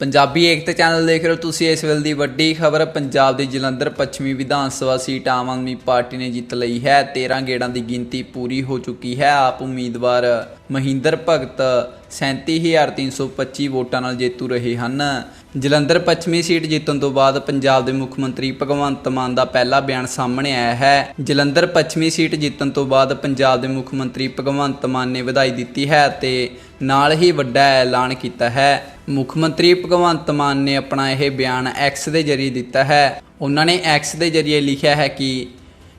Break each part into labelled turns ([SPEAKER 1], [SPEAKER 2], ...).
[SPEAKER 1] ਪੰਜਾਬੀ ਏਕਤਾ channel ਦੇਖ ਰਹੇ ਹੋ ਤੁਸੀਂ ਇਸ ਵੇਲੇ ਦੀ ਵੱਡੀ ਖਬਰ, ਪੰਜਾਬ ਦੀ ਜਲੰਧਰ ਪੱਛਮੀ ਵਿਧਾਨ ਸਭਾ ਸੀਟ ਆਮ ਆਦਮੀ ਪਾਰਟੀ ਨੇ ਜਿੱਤ ਲਈ ਹੈ। 13 ਗੇੜਾਂ ਦੀ ਗਿਣਤੀ ਪੂਰੀ ਹੋ ਚੁੱਕੀ ਹੈ। ਆਪ ਉਮੀਦਵਾਰ ਮਹਿੰਦਰ ਭਗਤ 37325 ਵੋਟਾਂ ਨਾਲ ਜੇਤੂ ਰਹੇ ਹਨ। ਜਲੰਧਰ ਪੱਛਮੀ ਸੀਟ ਜਿੱਤਣ ਤੋਂ ਬਾਅਦ ਪੰਜਾਬ ਦੇ ਮੁੱਖ ਮੰਤਰੀ ਭਗਵੰਤ ਮਾਨ ਦਾ ਪਹਿਲਾ ਬਿਆਨ ਸਾਹਮਣੇ ਆਇਆ ਹੈ। ਜਲੰਧਰ ਪੱਛਮੀ ਸੀਟ ਜਿੱਤਣ ਤੋਂ ਬਾਅਦ ਪੰਜਾਬ ਦੇ ਮੁੱਖ ਮੰਤਰੀ ਭਗਵੰਤ ਮਾਨ ਨੇ ਵਧਾਈ ਦਿੱਤੀ ਹੈ ਤੇ ਨਾਲ ਹੀ ਵੱਡਾ ਐਲਾਨ ਕੀਤਾ ਹੈ। ਮੁੱਖ ਮੰਤਰੀ ਭਗਵੰਤ ਮਾਨ ਨੇ ਆਪਣਾ ਇਹ ਬਿਆਨ ਐਕਸ ਦੇ ਜ਼ਰੀਏ ਦਿੱਤਾ ਹੈ। ਉਹਨਾਂ ਨੇ ਐਕਸ ਦੇ ਜ਼ਰੀਏ ਲਿਖਿਆ ਹੈ ਕਿ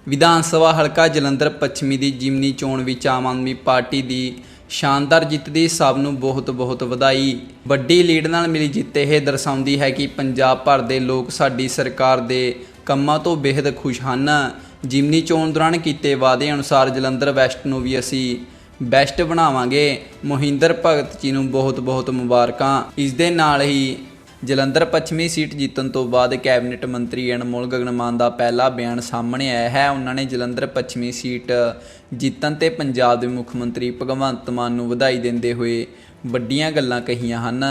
[SPEAKER 1] ਵਿਧਾਨ ਸਭਾ ਹਲਕਾ ਜਲੰਧਰ ਪੱਛਮੀ ਦੀ ਜਿਮਨੀ ਚੋਣ ਵਿੱਚ ਆਮ ਆਦਮੀ ਪਾਰਟੀ ਦੀ ਸ਼ਾਨਦਾਰ ਜਿੱਤ ਦੀ ਸਭ ਨੂੰ ਬਹੁਤ-ਬਹੁਤ ਵਧਾਈ। ਵੱਡੀ ਲੀਡ ਨਾਲ ਮਿਲੀ ਜਿੱਤ ਇਹ ਦਰਸਾਉਂਦੀ ਹੈ ਕਿ ਪੰਜਾਬ ਭਰ ਦੇ ਲੋਕ ਸਾਡੀ ਸਰਕਾਰ ਦੇ ਕੰਮਾਂ ਤੋਂ ਬੇहद ਖੁਸ਼ ਹਨ। ਜਿਮਨੀ ਚੋਣ ਦੌਰਾਨ ਕੀਤੇ ਵਾਅਦੇ ਅਨੁਸਾਰ ਜਲੰਧਰ ਵੈਸਟ ਨੂੰ ਵੀ ਅਸੀਂ ਬੈਸਟ ਬਣਾਵਾਂਗੇ। ਮੋਹਿੰਦਰ ਭਗਤ ਜੀ ਨੂੰ ਬਹੁਤ-ਬਹੁਤ ਮੁਬਾਰਕਾਂ। ਇਸ ਦੇ ਨਾਲ ਹੀ ਜਲੰਧਰ ਪੱਛਮੀ ਸੀਟ ਜਿੱਤਣ ਤੋਂ ਬਾਅਦ ਕੈਬਨਿਟ ਮੰਤਰੀ ਅਨਮੋਲ ਗਗਨਮਾਨ ਦਾ ਪਹਿਲਾ ਬਿਆਨ ਸਾਹਮਣੇ ਆਇਆ ਹੈ। ਉਹਨਾਂ ਨੇ ਜਲੰਧਰ ਪੱਛਮੀ ਸੀਟ ਜਿੱਤਣ ਤੇ ਪੰਜਾਬ ਦੇ ਮੁੱਖ ਮੰਤਰੀ ਭਗਵੰਤ ਮਾਨ ਨੂੰ ਵਧਾਈ ਦਿੰਦੇ ਹੋਏ ਵੱਡੀਆਂ ਗੱਲਾਂ ਕਹੀਆਂ ਹਨ।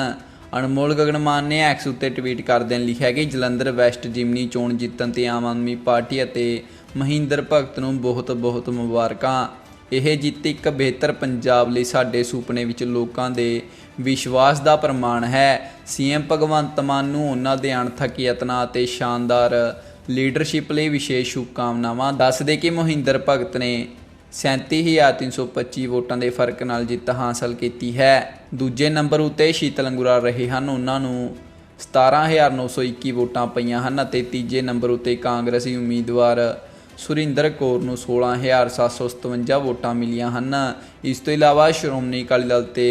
[SPEAKER 1] ਅਨਮੋਲ ਗਗਨਮਾਨ ਨੇ ਐਕਸ ਉੱਤੇ ਟਵੀਟ ਕਰਦਿਆਂ ਲਿਖਿਆ ਕਿ ਜਲੰਧਰ ਵੈਸਟ ਜਿਮਨੀ ਚੋਣ ਜਿੱਤਣ ਤੇ ਆਮ ਆਦਮੀ ਪਾਰਟੀ ਅਤੇ ਮਹਿੰਦਰ ਭਗਤ ਨੂੰ ਬਹੁਤ-ਬਹੁਤ ਮੁਬਾਰਕਾਂ। ਇਹ ਜਿੱਤ ਇੱਕ ਬਿਹਤਰ ਪੰਜਾਬ ਲਈ ਸਾਡੇ ਸੁਪਨੇ ਵਿੱਚ ਲੋਕਾਂ ਦੇ ਵਿਸ਼ਵਾਸ ਦਾ ਪ੍ਰਮਾਣ ਹੈ। ਸੀਐਮ ਭਗਵੰਤ ਮਾਨ ਨੂੰ ਉਹਨਾਂ ਦੇ ਅਣਥੱਕ ਯਤਨਾਂ ਅਤੇ ਸ਼ਾਨਦਾਰ ਲੀਡਰਸ਼ਿਪ ਲਈ ਵਿਸ਼ੇਸ਼ ਸ਼ੁਭਕਾਮਨਾਵਾਂ। ਦੱਸਦੇ ਕਿ ਮੋਹਿੰਦਰ ਭਗਤ ਨੇ 37325 ਵੋਟਾਂ ਦੇ ਫ਼ਰਕ ਨਾਲ ਜਿੱਤ ਹਾਸਲ ਕੀਤੀ ਹੈ। ਦੂਜੇ ਨੰਬਰ ਉੱਤੇ ਸ਼ੀਤਲ ਅੰਗੁਰਾ ਰਹੇ ਹਨ। ਉਹਨਾਂ ਨੂੰ 17921 ਵੋਟਾਂ ਪਈਆਂ ਹਨ ਅਤੇ ਤੀਜੇ ਨੰਬਰ ਉੱਤੇ ਕਾਂਗਰਸੀ ਉਮੀਦਵਾਰ ਸੁਰਿੰਦਰ ਕੌਰ ਨੂੰ 16757 ਵੋਟਾਂ ਮਿਲੀਆਂ ਹਨ। ਇਸ ਤੋਂ ਇਲਾਵਾ ਸ਼੍ਰੋਮਣੀ ਅਕਾਲੀ ਦਲ ਤੇ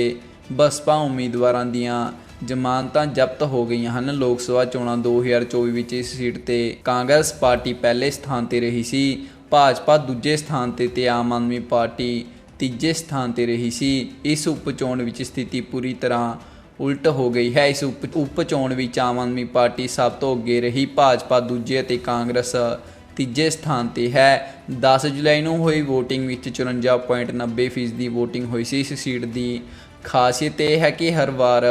[SPEAKER 1] ਬਸਪਾ ਉਮੀਦਵਾਰਾਂ ਦੀਆਂ ਜ਼ਮਾਨਤਾਂ ਜ਼ਬਤ ਹੋ ਗਈਆਂ ਹਨ। ਲੋਕ ਸਭਾ ਚੋਣਾਂ 2024 ਵਿੱਚ ਇਸ ਸੀਟ ਤੇ ਕਾਂਗਰਸ ਪਾਰਟੀ ਪਹਿਲੇ ਸਥਾਨ ਤੇ ਰਹੀ ਸੀ। ਭਾਜਪਾ ਦੂਜੇ ਸਥਾਨ ਤੇ ਤੇ ਆਮ ਆਦਮੀ ਪਾਰਟੀ ਤੀਜੇ ਸਥਾਨ ਤੇ ਰਹੀ ਸੀ। ਇਸ ਉਪ ਚੋਣ ਵਿੱਚ ਸਥਿਤੀ ਪੂਰੀ ਤਰ੍ਹਾਂ ਉਲਟ ਹੋ ਗਈ ਹੈ। ਇਸ ਉਪ ਉਪ ਚੋਣ ਵਿੱਚ ਆਮ ਆਦਮੀ ਪਾਰਟੀ ਸਭ ਤੋਂ ਅੱਗੇ ਰਹੀ। ਭਾਜਪਾ ਦੂਜੇ ਅਤੇ ਕਾਂਗਰਸ ਤੀਜੇ ਸਥਾਨ ਤੇ ਹੈ। 10 ਜੁਲਾਈ ਨੂੰ ਹੋਈ VOTING ਵਿੱਚ 54.90% ਫੀਸਦੀ VOTING ਹੋਈ ਸੀ। ਇਸ ਸੀਟ ਦੀ ਖਾਸੀਅਤ ਇਹ ਹੈ ਕਿ ਹਰ ਵਾਰ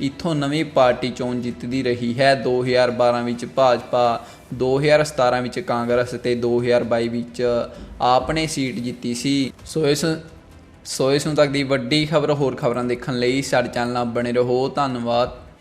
[SPEAKER 1] ਇੱਥੋਂ ਨਵੀਂ ਪਾਰਟੀ ਚੋਣ ਜਿੱਤਦੀ ਰਹੀ ਹੈ। 2012 ਵਿੱਚ ਭਾਜਪਾ 2017 ਵਿੱਚ ਕਾਂਗਰਸ ਤੇ 2022 ਵਿੱਚ ਆਪ ਨੇ ਸੀਟ ਜਿੱਤੀ ਸੀ। ਸੋ ਇਸ ਸੋ ਇਸ ਨੂੰ ਤੱਕ ਦੀ ਵੱਡੀ ਖਬਰ ਹੋਰ ਖਬਰਾਂ ਦੇਖਣ ਲਈ ਸਾਡੇ ਚੈਨਲ ਨਾਲ ਬਣੇ ਰਹੋ। ਧੰਨਵਾਦ।